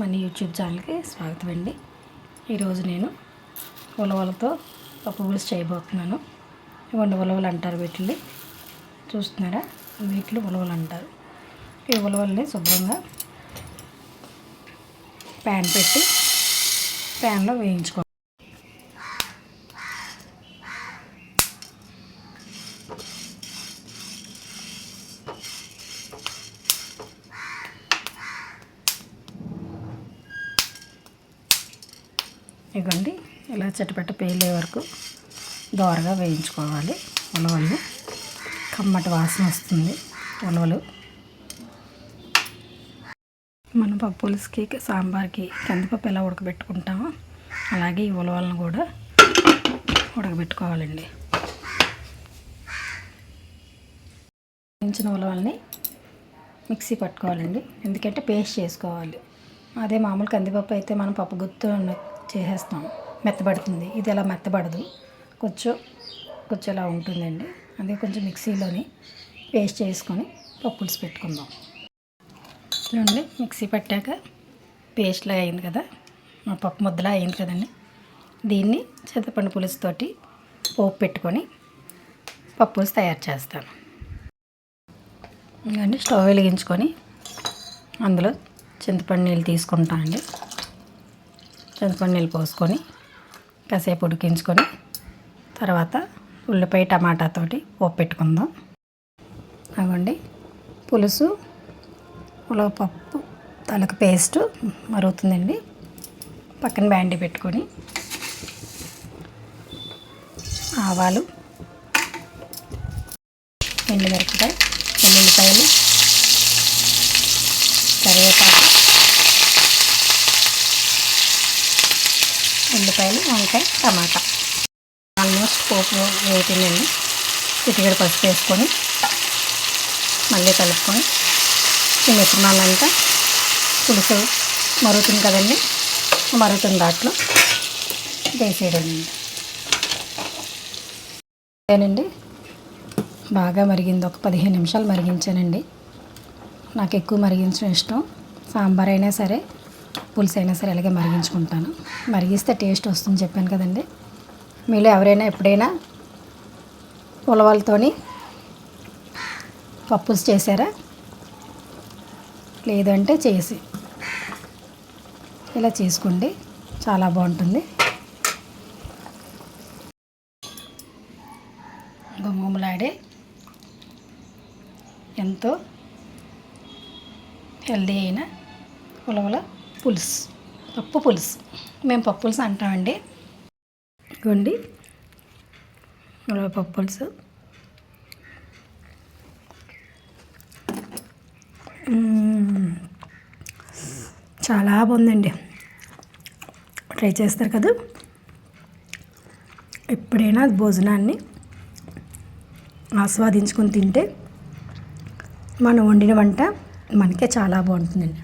Money YouTube ఛానల్కి స్వాగతం అండి. ఈరోజు నేను ఉలవలతో పప్పు పులుసు చేయబోతున్నాను. ఇవ్వండి ఉలవలు అంటారు వీటిని. చూస్తున్నారా? వీటిని ఉలవలు అంటారు. ఈ ఉలవల్ని శుభ్రంగా ప్యాన్ పెట్టి ప్యాన్లో వేయించుకో ఇవ్వండి ఇలా చెట్టుపెట్ట పేలే వరకు దోరగా వేయించుకోవాలి ఉలవలు. కమ్మటి వాసన వస్తుంది ఉలవలు. మన పప్పు పులుసుకి సాంబార్కి కందిపప్పు ఎలా ఉడకబెట్టుకుంటామో అలాగే ఈ ఉలవలను కూడా ఉడకబెట్టుకోవాలండి. వేయించిన ఉలవల్ని మిక్సీ పట్టుకోవాలండి. ఎందుకంటే పేస్ట్ చేసుకోవాలి. అదే మామూలు కందిపప్పు అయితే మనం పప్పు గుత్తు చేసేస్తాం. మెత్తబడుతుంది. ఇది అలా మెత్తబడదు. కొంచెం కొంచెం ఇలా ఉంటుందండి. అదే కొంచెం మిక్సీలోని పేస్ట్ చేసుకొని పప్పు పెట్టుకుందాం. చూడండి మిక్సీ పట్టాక పేస్ట్లా అయింది కదా. మా పప్పు ముద్దలా అయింది కదండి. దీన్ని చింతపండు పులుసుతోటి పోపు పెట్టుకొని పప్పులుసు తయారు చేస్తాను. ఇంకండి స్టవ్ వెలిగించుకొని అందులో చింతపండు నీళ్ళు తీసుకుంటానండి. చింతపండు నీళ్ళు పోసుకొని కాసేపు ఉడికించుకొని తర్వాత ఉల్లిపాయ టమాటాతోటి పోపు పెట్టుకుందాం. అవ్వండి పులుసు ఉలవపప్పు తలకు పేస్ట్ మరుగుతుందండి. పక్కన బ్యాండీ పెట్టుకొని ఆవాలు ఎండుమిరపకాయ ఎల్లుల్లిపాయలు కరివేపాకు ఉల్లిపాయలు వంకాయ టమాటా. ఆల్మోస్ట్ పోపు వేపిందండి చిటికెడు పసుపు వేసుకొని మళ్ళీ కలుపుకొని ఈ మిశ్రమాలంతా పులుసు మరుగుతుంది కదండి. మరుగుతుంది దాంట్లో వేసేయడండి అదేనండి బాగా మరిగింది. ఒక పదిహేను నిమిషాలు మరిగించానండి. నాకు ఎక్కువ మరిగించడం ఇష్టం. సాంబార్ అయినా సరే పులుసు అయినా సరే అలాగే మరిగించుకుంటాను. మరిగిస్తే టేస్ట్ వస్తుంది చెప్పాను కదండి. మీలో ఎవరైనా ఎప్పుడైనా ఉలవలతోని పప్పులు చేశారా? లేదంటే చేసి. ఇలా చేసుకోండి చాలా బాగుంటుంది. గుమ్మలాడే ఎంతో హెల్దీ అయిన ఉలవల పులుసు. పప్పు పులుసు. మేము పప్పు పులుసు అంటామండి. ఇవ్వండి పప్పు పులుసు. చాలా బాగుందండి. ట్రై చేస్తారు కదా. ఎప్పుడైనా భోజనాన్ని ఆస్వాదించుకొని తింటే మనం వండిన వంట మనకే చాలా బాగుంటుందండి.